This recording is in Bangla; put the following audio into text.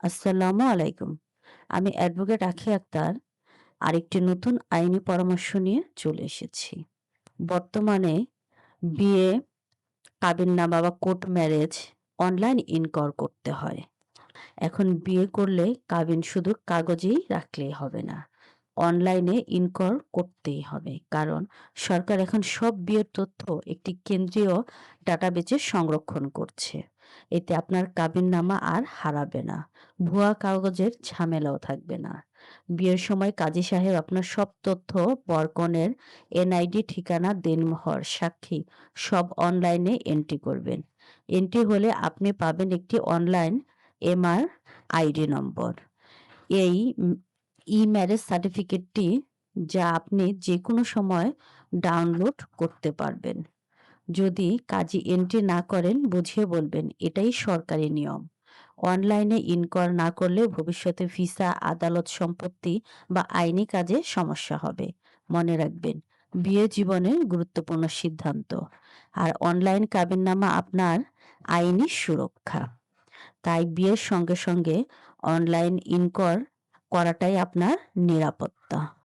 আসসালামু আলাইকুম। আমি অ্যাডভোকেট আখি আক্তার আরেকটি নতুন আইনি পরামর্শ নিয়ে চলে এসেছি। বর্তমানে বিয়ে, কাবিননামা বা কোর্ট ম্যারেজ অনলাইন ইনকর করতে হয়। এখন বিয়ে করলে কাবিন শুধু কাগজেই রাখলেই হবে না। অনলাইনে ইনকর করতেই হবে। কারণ সরকার এখন সব বিয়ের তথ্য একটি কেন্দ্রীয় ডাটাবেজে সংরক্ষণ করছে। এতে আপনার কাবিননামা আর হারাবে না। ভুয়া কাগজের ঝামেলাও থাকবে না। বিয়ের সময় কাজী সাহেব আপনার সব তথ্য বরকনের এনআইডি, ঠিকানা, দেনমোহর, সাক্ষী সব অনলাইনে এন্ট্রি করবেন। এন্ট্রি হলে আপনি পাবেন একটি অনলাইন এমআর আইডি নম্বর। এই ই-ম্যারেজ সার্টিফিকেটটি যা আপনি যেকোনো সময় ডাউনলোড করতে পারবেন। যদি কাজী এন্ট্রি না করেন বুঝিয়ে বলবেন এটাই সরকারি নিয়ম। অনলাইনে ইনকর না করলে ভবিষ্যতে ভিসা, আদালত সম্পত্তি বা আইনি কাজে সমস্যা হবে। মনে রাখবেন বিয়ে জীবনের গুরুত্বপূর্ণ সিদ্ধান্ত। আর অনলাইন কাবিননামা আপনার আইনি সুরক্ষা। তাই বিয়ের সঙ্গে, সঙ্গে অনলাইন ইনকর করাটাই আপনার নিরাপত্তা।